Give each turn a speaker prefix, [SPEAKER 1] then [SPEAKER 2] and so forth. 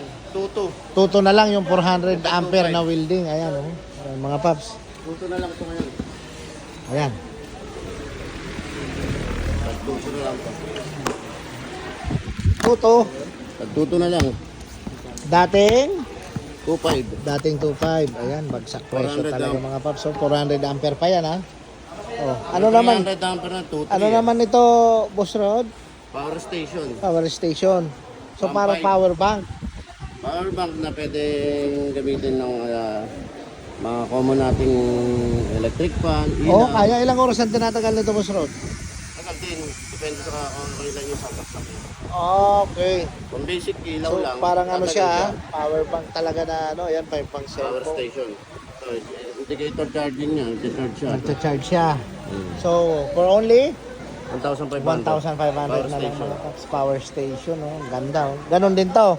[SPEAKER 1] yan. Tuto.
[SPEAKER 2] Tuto na lang yung 400 ampere na welding. Ayan, oh. Ayan, mga paps.
[SPEAKER 1] Tuto na lang ito ngayon.
[SPEAKER 2] Ayan.
[SPEAKER 1] Tagtuto na lang ito.
[SPEAKER 2] Tuto.
[SPEAKER 1] Tagtuto na lang.
[SPEAKER 2] Dating
[SPEAKER 1] 2.5.
[SPEAKER 2] dating 25. Ayan, bagsak presyo
[SPEAKER 1] 400
[SPEAKER 2] talaga
[SPEAKER 1] amp.
[SPEAKER 2] mga paps. So 400 ampere pa yan ha. Oh, ano naman
[SPEAKER 1] 300 ampere na 2,
[SPEAKER 2] ano naman ito, Boss Rod?
[SPEAKER 1] Power station.
[SPEAKER 2] Power station. So
[SPEAKER 1] five.
[SPEAKER 2] power bank.
[SPEAKER 1] Power bank na pwedeng gamitin ng ah, mga common nating electric fan.
[SPEAKER 2] Oh,
[SPEAKER 1] ilaw.
[SPEAKER 2] kaya ilang oras ang tinatagal nito, Boss Rod?
[SPEAKER 1] Tagal din. Depende sa kung ilan yung sasaksak.
[SPEAKER 2] Okay.
[SPEAKER 1] Kung basic ilaw
[SPEAKER 2] So
[SPEAKER 1] lang.
[SPEAKER 2] parang ano siya, ha? power bank talaga na ano, ayan, pa pang
[SPEAKER 1] Power
[SPEAKER 2] cellphone.
[SPEAKER 1] station. So, indicator charging niya. Nag-charge siya.
[SPEAKER 2] Nagcha-charge siya.
[SPEAKER 1] Hmm.
[SPEAKER 2] So, for only
[SPEAKER 1] 1,500.
[SPEAKER 2] 1,500
[SPEAKER 1] Power
[SPEAKER 2] na lang mga. Power station, oh. Ganda, oh. Ganon din to.